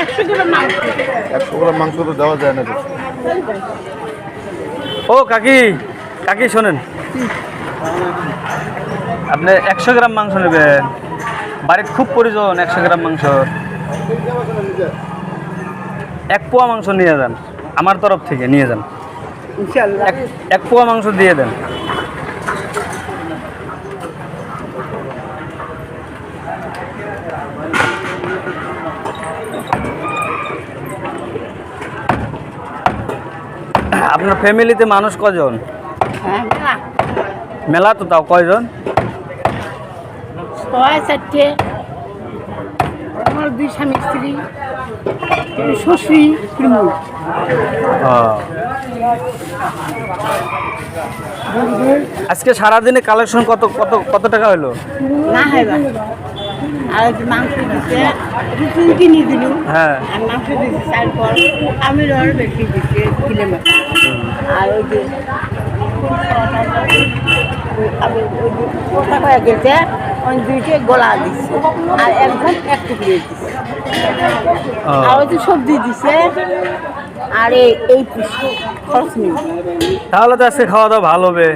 একশো গ্রাম মাংস। একশো গ্রাম মাংস তো দেওয়া যায় না ও কাকি কাকি শোনেন। আপনি একশো গ্রাম মাংস নেবেন। বাড়ির খুব প্রয়োজন একশো গ্রাম মাংস। এক পোয়া মাংস নিয়ে যান। আমার তরফ থেকে নিয়ে যান। এক এক পোয়া মাংস দিয়ে দেন। আপনার ফ্যামিলিতে মানুষ কজন? হ্যাঁ মেলা। তো তাও কয়জন? ছয় চারটে। আমার দুই স্বামী স্ত্রী শ্বশুরি আজকে সারাদিনে কালেকশন কত কত কত টাকা হলো না। আর মাংস দিছে রুটি কিনে দিল। হ্যাঁ। আর মাংস দিছে চার পর। আমি রর বেশি আর ওই যে গেছে ওই দুইটে গোলা দিচ্ছে আর একজন এক টুকরে দিচ্ছে আর ওই যে সবজি দিছে আর এই খরচ নেই। তাহলে তো আজকে খাওয়া দাওয়া ভালো হবে।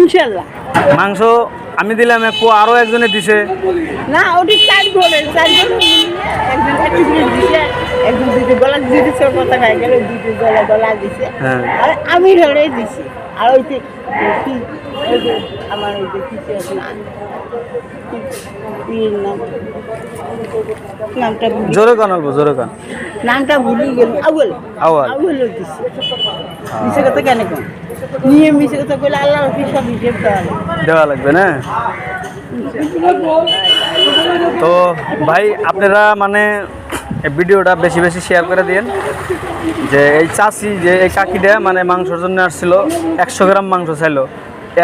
ইনশাল্লাহ। মাংস আমি দিলাম এক পোয়া আরও একজনে দিছে। না ওটি চার চার একজন এক দিছে একজন দুটো গলা ওর কথা খাই গেল দুটো গলা গলা দিছে। হ্যাঁ। আর আমি ধরে দিছি। আর ওই কি আমার ওই যে কিছু নামটা জোরে কান অল্প জোরে কান নামটা ভুলি গেল। আউল। আউল। দিছে মিশে কথা কেন কেন নিয়ে মিশে কথা বলে আল্লাহ সব হিসেব দেওয়া দেওয়া লাগবে না? তো ভাই আপনারা মানে এই ভিডিওটা বেশি বেশি শেয়ার করে দিন যে এই চাষি যে এই কাকিটা মানে মাংসর জন্য আসছিল একশো গ্রাম মাংস চাইলো।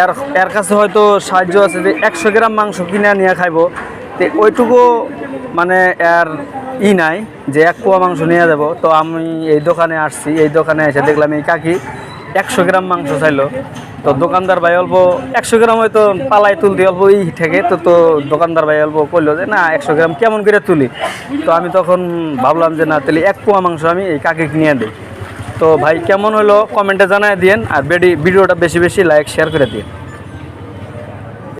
এর এর কাছে হয়তো সাহায্য আছে যে একশো গ্রাম মাংস কিনে নিয়ে খাইবো। তো ওইটুকু মানে এর ই নাই যে এক পোয়া মাংস নিয়ে যাব। তো আমি এই দোকানে আসছি, এই দোকানে এসে দেখলাম এই কাকি একশো গ্রাম মাংস চাইলো। তো দোকানদার ভাই অল্প একশো গ্রাম হয়তো পালাই তুলতে অল্প ই থেকে। তো তো দোকানদার ভাই অল্প করল যে, না, একশো গ্রাম কেমন করে তুলি? তো আমি তখন ভাবলাম যে, না, তাহলে এক পোয়া মাংস আমি এই কাকে নিয়ে দিই। তো ভাই কেমন হলো কমেন্টে জানায় দিন আর বেডি ভিডিওটা বেশি বেশি লাইক, শেয়ার করে দিন